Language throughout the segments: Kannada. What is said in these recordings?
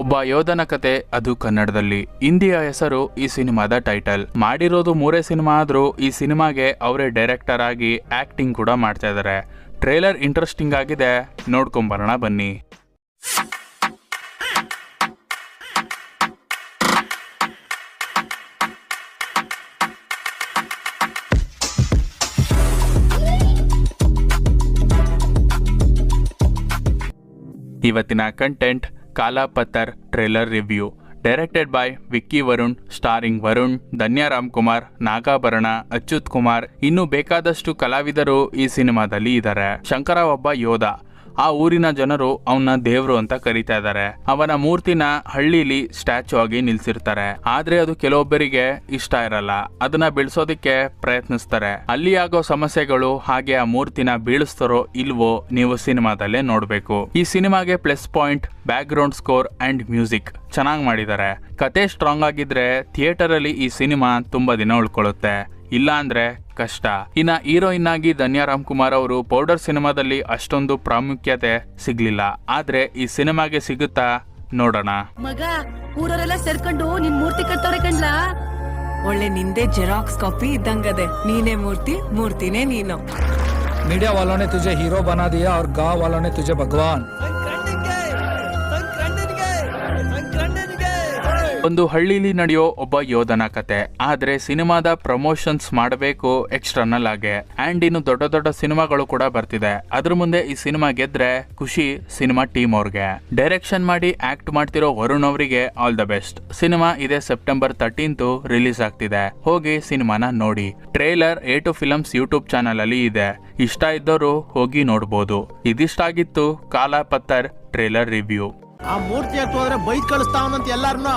ಒಬ್ಬ ಯೋಧನ ಕತೆ, ಅದು ಕನ್ನಡದಲ್ಲಿ. ಹಿಂದಿಯ ಹೆಸರು ಈ ಸಿನಿಮಾದ ಟೈಟಲ್. ಮಾಡಿರೋದು ಮೂರೇ ಸಿನಿಮಾ ಆದ್ರೂ ಈ ಸಿನಿಮಾಗೆ ಅವರೇ ಡೈರೆಕ್ಟರ್ ಆಗಿ ಆಕ್ಟಿಂಗ್ ಕೂಡ ಮಾಡ್ತಾ ಇದ್ದಾರೆ ಟ್ರೇಲರ್ ಇಂಟ್ರೆಸ್ಟಿಂಗ್ ಆಗಿದೆ. ನೋಡ್ಕೊಂಬರೋಣ ಬನ್ನಿ. ಇವತ್ತಿನ content Kaala Patthar trailer review. Directed by Vicky Varun starring Varun, Dhanya Ram Kumar Nagabharana Achyuth Kumar. ಇನ್ನು ಬೇಕಾದಷ್ಟು ಕಲಾವಿದರು ಈ ಸಿನಿಮಾದಲ್ಲಿ ಇದ್ದಾರೆ ಶಂಕರ ಒಬ್ಬ ಯೋಧ. ಆ ಊರಿನ ಜನರು ಅವನ ದೇವ್ರು ಅಂತ ಕರೀತಾ ಇದ್ದಾರೆ. ಅವನ ಮೂರ್ತಿನ ಹಳ್ಳಿಲಿ ಸ್ಟ್ಯಾಚು ಆಗಿ ನಿಲ್ಸಿರ್ತಾರೆ. ಆದ್ರೆ ಅದು ಕೆಲವೊಬ್ಬರಿಗೆ ಇಷ್ಟ ಇರಲ್ಲ. ಅದನ್ನ ಬೆಳೆಸೋದಕ್ಕೆ ಪ್ರಯತ್ನಿಸ್ತಾರೆ. ಅಲ್ಲಿ ಆಗೋ ಸಮಸ್ಯೆಗಳು ಹಾಗೆ ಆ ಮೂರ್ತಿನ ಬೀಳಿಸ್ತಾರೋ ಇಲ್ವೋ ನೀವು ಸಿನಿಮಾದಲ್ಲೇ ನೋಡ್ಬೇಕು. ಈ ಸಿನಿಮಾಗೆ plus point background score and music ಚೆನ್ನಾಗಿ ಮಾಡಿದ್ದಾರೆ. ಕತೆ ಸ್ಟ್ರಾಂಗ್ ಆಗಿದ್ರೆ ಥಿಯೇಟರ್ ಅಲ್ಲಿ ಈ ಸಿನಿಮಾ ತುಂಬಾ ದಿನ ಉಳ್ಕೊಳ್ಳುತ್ತೆ. ಇಲ್ಲ ಅಂದ್ರೆ ಕಷ್ಟ ಇನ್ನ ಹೀರೋಯಿನ್ ಆಗಿ ಧನ್ಯ ರಾಮ್ ಕುಮಾರ್ ಅವರು ಪೌಡರ್ ಸಿನಿಮಾದಲ್ಲಿ ಅಷ್ಟೊಂದು ಪ್ರಾಮುಖ್ಯತೆ ಸಿಗ್ಲಿಲ್ಲ ಆದ್ರೆ ಈ ಸಿನಿಮಾಗೆ ಸಿಗುತ್ತಾ ನೋಡೋಣ ಮಗ ಊರವರೆಲ್ಲ ಸೇರ್ಕೊಂಡು ನಿನ್ ಮೂರ್ತಿ ಕಟ್ತವ್ರೆ ಕಣ್ಲಾ ಒಳ್ಳೆ ನಿಂದೆ ಜೆರಾಕ್ಸ್ ಕಾಪಿ ಇದ್ದಂಗದೆ ನೀನೇ ಮೂರ್ತಿ ಮೂರ್ತಿನೇ ನೀನು मीडिया वालों ने तुझे हीरो बना दिया और गांव वालों ने तुझे भगवान ಒಂದು ಹಳ್ಳಿಲಿ ನಡೆಯೋ ಒಬ್ಬ ಯೋಧನ ಕತೆ. ಆದ್ರೆ ಸಿನಿಮಾದ ಪ್ರಮೋಷನ್ಸ್ ಮಾಡಬೇಕು ಎಕ್ಸ್ಟರ್ನಲ್ ಆಗಿ. ಅಂಡ್ ಇನ್ನು ದೊಡ್ಡ ದೊಡ್ಡ ಸಿನಿಮಾಗಳು ಕೂಡ ಬರ್ತಿದೆ. ಅದ್ರ ಮುಂದೆ ಈ ಸಿನಿಮಾ ಗೆದ್ರೆ ಖುಷಿ ಸಿನಿಮಾ ಟೀಮ್ ಅವ್ರಿಗೆ. ಡೈರೆಕ್ಷನ್ ಮಾಡಿ ಆಕ್ಟ್ ಮಾಡ್ತಿರೋ ವರುಣ್ ಅವರಿಗೆ ಆಲ್ ದ ಬೆಸ್ಟ್. ಸಿನಿಮಾ ಇದೆ ಸೆಪ್ಟೆಂಬರ್ ತರ್ಟೀನ್ತ್ ರಿಲೀಸ್ ಆಗ್ತಿದೆ. ಹೋಗಿ ಸಿನಿಮಾನ ನೋಡಿ. Trailer A two films YouTube channel ಅಲ್ಲಿ ಇದೆ. ಇಷ್ಟ ಇದ್ದವರು ಹೋಗಿ ನೋಡ್ಬೋದು. ಇದಿಷ್ಟ ಆಗಿತ್ತು ಕಾಲಾ ಪತ್ತರ್ ಟ್ರೇಲರ್ ರಿವ್ಯೂ. ಆ ಮೂರ್ತಿ ಹೋದ್ರೆ ಬೈಕ್ ಕಳಿಸ್ತಾವಂತ ಎಲ್ಲಾರನ್ನ.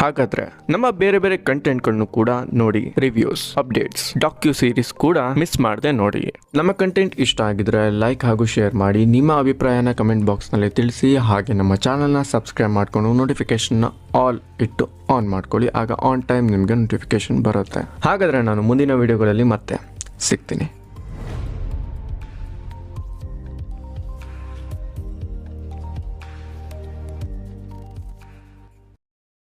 ಹಾಗಾದ್ರೆ ನಮ್ಮ ಬೇರೆ ಬೇರೆ ಕಂಟೆಂಟ್ಗಳನ್ನು ಕೂಡ ನೋಡಿ ರಿವ್ಯೂಸ್ ಅಪ್ಡೇಟ್ಸ್ ಡಾಕ್ಯೂ ಸೀರೀಸ್ ಕೂಡ ಮಿಸ್ ಮಾಡದೆ ನೋಡಿ. ನಮ್ಮ ಕಂಟೆಂಟ್ ಇಷ್ಟ ಆಗಿದ್ರೆ ಲೈಕ್ ಹಾಗೂ ಶೇರ್ ಮಾಡಿ, ನಿಮ್ಮ ಅಭಿಪ್ರಾಯನ ಕಮೆಂಟ್ ಬಾಕ್ಸ್ನಲ್ಲಿ ತಿಳಿಸಿ, ಹಾಗೆ ನಮ್ಮ ಚಾನಲ್ನ ಸಬ್ಸ್ಕ್ರೈಬ್ ಮಾಡ್ಕೊಂಡು ನೋಟಿಫಿಕೇಶನ್ ಆಲ್ ಇಟ್ಟು ಆನ್ ಮಾಡ್ಕೊಳ್ಳಿ, ಆಗ ಆನ್ ಟೈಮ್ ನಿಮಗೆ ನೋಟಿಫಿಕೇಶನ್ ಬರುತ್ತೆ. ಹಾಗಾದ್ರೆ ನಾನು ಮುಂದಿನ ವಿಡಿಯೋಗಳಲ್ಲಿ ಮತ್ತೆ ಸಿಗ್ತೀನಿ.